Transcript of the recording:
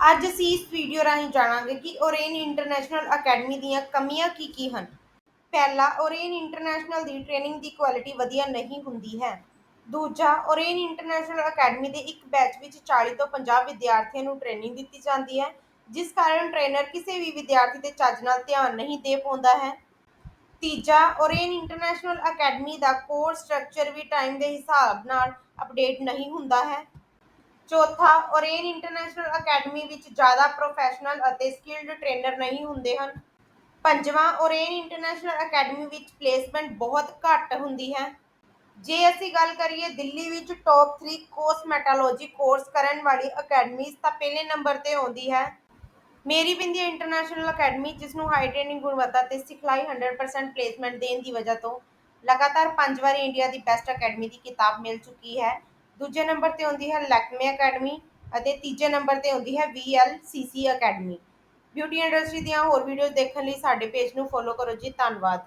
ਅੱਜ ਅਸੀਂ ਇਸ ਵੀਡੀਓ ਰਾਹੀਂ ਜਾਣਾਂਗੇ ਕਿ ਓਰੇਨ ਇੰਟਰਨੈਸ਼ਨਲ ਅਕੈਡਮੀ ਦੀਆਂ ਕਮੀਆਂ ਕੀ ਕੀ ਹਨ। ਪਹਿਲਾ ਓਰੇਨ ਇੰਟਰਨੈਸ਼ਨਲ ਦੀ ਟ੍ਰੇਨਿੰਗ ਦੀ ਕੁਆਲਿਟੀ ਵਧੀਆ ਨਹੀਂ ਹੁੰਦੀ ਹੈ। ਦੂਜਾ ਓਰੇਨ ਇੰਟਰਨੈਸ਼ਨਲ ਅਕੈਡਮੀ ਦੇ ਇੱਕ ਬੈਚ ਵਿੱਚ 40 ਤੋਂ 50 ਵਿਦਿਆਰਥੀਆਂ ਨੂੰ ਟ੍ਰੇਨਿੰਗ ਦਿੱਤੀ ਜਾਂਦੀ ਹੈ, ਜਿਸ ਕਾਰਨ ਟ੍ਰੇਨਰ ਕਿਸੇ ਵੀ ਵਿਦਿਆਰਥੀ ਤੇ ਚੱਜ ਨਾਲ ਧਿਆਨ ਨਹੀਂ ਦੇ ਪਾਉਂਦਾ ਹੈ। ਤੀਜਾ ਓਰੇਨ ਇੰਟਰਨੈਸ਼ਨਲ ਅਕੈਡਮੀ ਦਾ ਕੋਰਸ ਸਟਰਕਚਰ ਵੀ ਟਾਈਮ ਦੇ ਹਿਸਾਬ ਨਾਲ ਅਪਡੇਟ ਨਹੀਂ ਹੁੰਦਾ ਹੈ। ਚੌਥਾ ਓਰੇਨ ਇੰਟਰਨੈਸ਼ਨਲ ਅਕੈਡਮੀ ਵਿੱਚ ਜ਼ਿਆਦਾ ਪ੍ਰੋਫੈਸ਼ਨਲ ਅਤੇ ਸਕਿਲਡ ਟ੍ਰੇਨਰ ਨਹੀਂ ਹੁੰਦੇ ਹਨ। ਪੰਜਵਾਂ ਓਰੇਨ ਇੰਟਰਨੈਸ਼ਨਲ ਅਕੈਡਮੀ ਵਿੱਚ ਪਲੇਸਮੈਂਟ ਬਹੁਤ ਘੱਟ ਹੁੰਦੀ ਹੈ। ਜੇ ਅਸੀਂ ਗੱਲ ਕਰੀਏ ਦਿੱਲੀ ਵਿੱਚ ਟੌਪ 3 ਕੋਸਮੈਟਾਲੋਜੀ ਕੋਰਸ ਕਰਨ ਵਾਲੀ ਅਕੈਡਮੀਜ਼ ਤਾਂ ਪਹਿਲੇ ਨੰਬਰ ਤੇ ਆਉਂਦੀ ਹੈ। ਮੇਰੀ ਬਿੰਦੀ ਇੰਟਰਨੈਸ਼ਨਲ ਅਕੈਡਮੀ ਜਿਸ ਨੂੰ ਹਾਈ ਟ੍ਰੇਨਿੰਗ ਗੁਣਵੱਤਾ ਤੇ ਸਿਖਲਾਈ 100% ਪਲੇਸਮੈਂਟ ਦੇਣ ਦੀ ਵਜ੍ਹਾ ਤੋਂ ਲਗਾਤਾਰ ਪੰਜ ਵਾਰੀ ਇੰਡੀਆ ਦੀ ਬੈਸਟ ਅਕੈਡਮੀ ਦੀ ਕਿਤਾਬ ਮਿਲ ਚੁੱਕੀ ਹੈ। ਦੂਜੇ ਨੰਬਰ ਤੇ ਆਉਂਦੀ ਹੈ ਲੈਕਮੇ ਅਕੈਡਮੀ ਅਤੇ ਤੀਜੇ ਨੰਬਰ ਤੇ ਆਉਂਦੀ ਹੈ VLCC ਅਕੈਡਮੀ। ਬਿਊਟੀ ਇੰਡਸਟਰੀ ਦੀਆਂ ਹੋਰ ਵੀਡੀਓਜ਼ ਦੇਖਣ ਲਈ ਸਾਡੇ ਪੇਜ ਨੂੰ ਫੋਲੋ ਕਰੋ ਜੀ, ਧੰਨਵਾਦ।